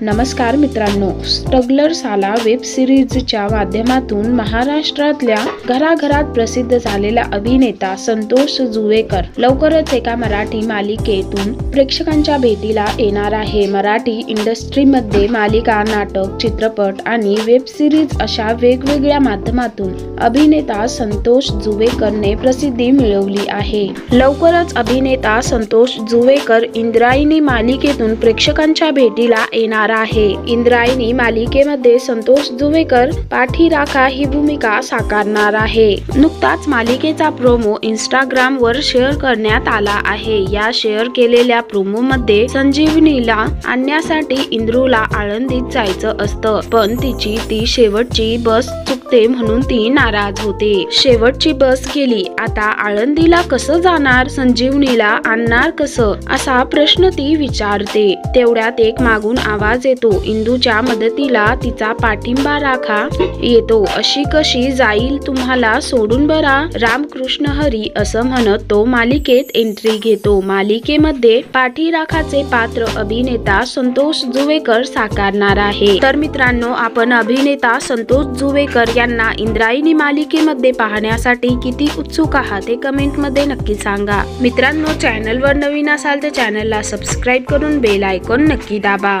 नमस्कार मित्रांनो स्ट्रगलर साला वेब सिरीजच्या माध्यमातून महाराष्ट्रातल्या घराघरात प्रसिद्ध झालेला अभिनेता संतोष जुवेकर. लवकरच एका मराठी मालिकेतून प्रेक्षकांच्या भेटीला येणार आहे. मराठी इंडस्ट्रीमध्ये मालिका नाटक चित्रपट आणि वेब सिरीज अशा वेगवेगळ्या माध्यमातून अभिनेता संतोष जुवेकरने प्रसिद्धी मिळवली आहे. लवकरच अभिनेता संतोष जुवेकर इंद्रायणी मालिकेतून प्रेक्षकांच्या भेटीला येणार आहे. इंद्रायणी मालिकेमध्ये संतोष जुवेकर पाठीराखा ही भूमिका साकारणार आहे. नुकताच मालिकेचा प्रोमो इंस्टाग्राम वर शेअर करण्यात आला आहे. या शेअर केलेल्या प्रोमो मध्ये संजीवनीला आणण्यासाठी इंद्रूला आळंदीत जायचं असतं. पण तिची ती शेवटची बस चुकते म्हणून ती नाराज होते. शेवटची बस गेली आता आळंदीला कसं जाणार? संजीवनीला आणणार कसं? असा प्रश्न ती विचारते. तेवढ्यात एक मागून आवाज येतो. इंदूच्या मदतीला तिचा पाठिंबा राखा. येतो. अशी कशी जाईल तुम्हाला सोडून बरा? रामकृष्ण हरी असं म्हणत तो मालिकेत एंट्री घेतो. मालिकेमध्ये पाठीराखाचे पात्र अभिनेता संतोष जुवेकर साकारणार आहे. तर मित्रांनो आपण अभिनेता संतोष जुवेकर यांना इंद्रायणी मालिकेमध्ये पाहण्यासाठी किती उत्सुक आहात हे कमेंटमध्ये नक्की सांगा. मित्रांनो चॅनलवर नवीन असाल तर चॅनलला सबस्क्राईब करून बेल आयकॉन नक्की दाबा.